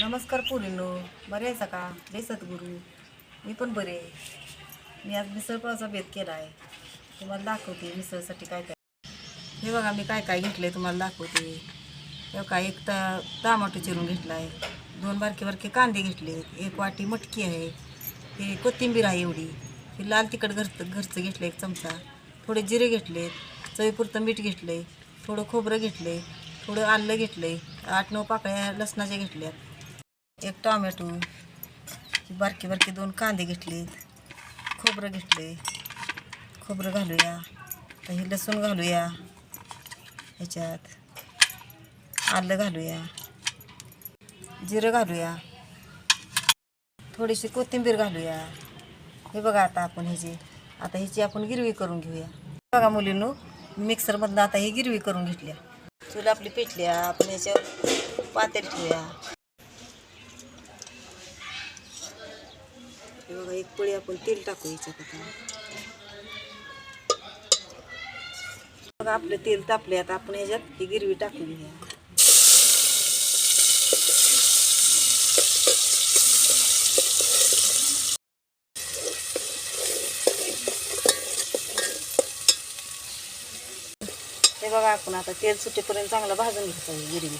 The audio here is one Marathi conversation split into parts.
नमस्कार पोरींनो बरे आहे का? जय सद्गुरू. मी पण बरे आहे. मी आज मिसळपावचा बेत केला आहे तुम्हाला दाखवते मिसळसाठी काय काय. हे बघा मी काय काय घेतलं आहे तुम्हाला दाखवते. हे एक ता टमाटो चिरून घेतला आहे दोन बारके बारके कांदे घेतले एक वाटी मटकी आहे. हे कोथिंबीर आहे एवढी. हे लाल तिखट घरचं घरचं घेतलं एक चमचा. थोडे जिरे घेतले चवीपुरतं मीठ घेतले थोडं खोबरं घेतले थोडं आलं आहे आठ नऊ पाकळ्या लसणाच्या घेतल्यात. एक टॉमॅटो बारके बारके दोन कांदे घेतलेत खोबरं घेतले खोबरं घालूया आता हे लसूण घालूया ह्याच्यात आलं घालूया जिरं घालूया थोडीशी कोथिंबीर घालूया. हे बघा आता आपण ह्याची आता ह्याची आपण गिरवी करून घेऊया. बघा मुलींनो मिक्सरमधनं आता ही गिरवी करून घेतल्या. चूल आपली पेटल्या आपण ह्याच्यावर पातेल ठेवूया. बघा एक पळी आपण तेल टाकू याच्यात आता. बघा आपलं तेल तापले आता आपण ह्याच्यात ही गिरवी टाकून घ्या हे बघा आपण आता तेल सुटेपर्यंत चांगलं भाजून घ्यायचं गिरवी.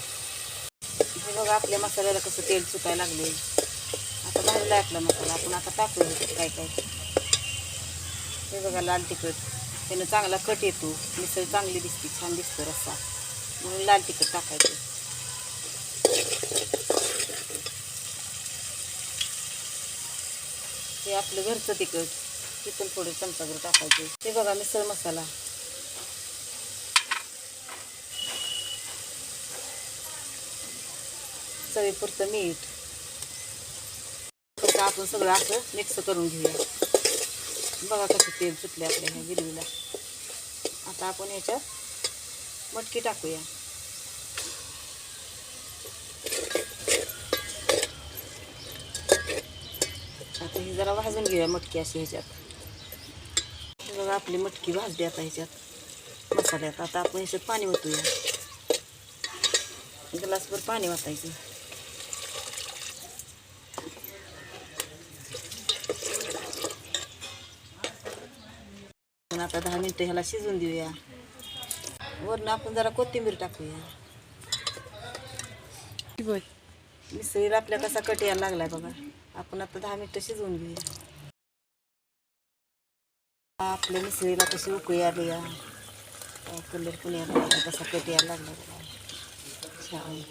हे बघा आपल्या मसाल्याला कसं तेल सुटायला लागले आता आपला मसाला आपण आता टाकू काय काय. हे बघा लाल तिखट. त्यानं चांगला कट येतो. मिसळ चांगली दिसते छान दिसतो रस्सा. म्हणून लाल तिखट टाकायचं. हे आपलं घरचं तिखट. ते पण थोडं चमचाभर टाकायचं. हे बघा मिसळ मसाला. चवीपुरतं मीठ. आता आपण सगळं असं मिक्स करून घेऊया. बघा कसं तेल सुटले आपल्या ह्या गिरवीला. आता आपण ह्याच्यात मटकी टाकूया. आता ही जरा भाजून घेऊया मटकी अशी ह्याच्यात. हे बघा आपली मटकी भाजली आता ह्याच्यात. मसाल्यात. आता आपण ह्याच्यात पाणी ओतूया. ग्लासभर पाणी वाटायचं पण आता दहा मिनटं ह्याला शिजून देऊया. वरून आपण जरा कोथिंबीर टाकूया. मिसळीला आपल्या कसा कट यायला लागलाय बघा. आपण आता दहा मिनटं शिजवून घेऊया. आपल्या मिसळीला कशी उकळी आली या. कलर पण यायला लागला कसा कट यायला लागला बघा. छान.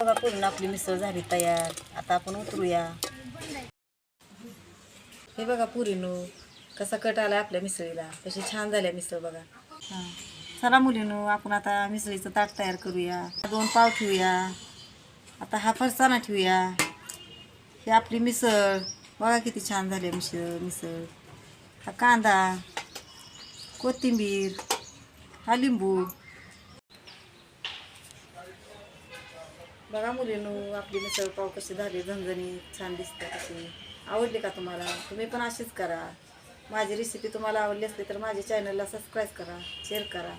बघा पूर्ण आपली मिसळ झाली तयार. आता आपण उतरूया. हे बघा पुरीनो. कसा कट आला आपल्या मिसळीला. कशी छान झाल्या मिसळ बघा. हां. चला मुलीनो आपण आता मिसळीचं ताट तयार करूया. दोन पाव ठेवूया. आता हा फरसाणा ठेवूया. हे आपली मिसळ. बघा किती छान झाली मिसळ मिसळ. हा कांदा कोथिंबीर हा लिंबू. बघा मुलीनो आपली मिसळ पाव कशी झाली झणझणी छान दिसते कशी. आवडली का तुम्हाला? तुम्ही पण अशीच करा. माझी रेसिपी तुम्हाला आवडली असली तर माझ्या चॅनलला सबस्क्राईब करा शेअर करा.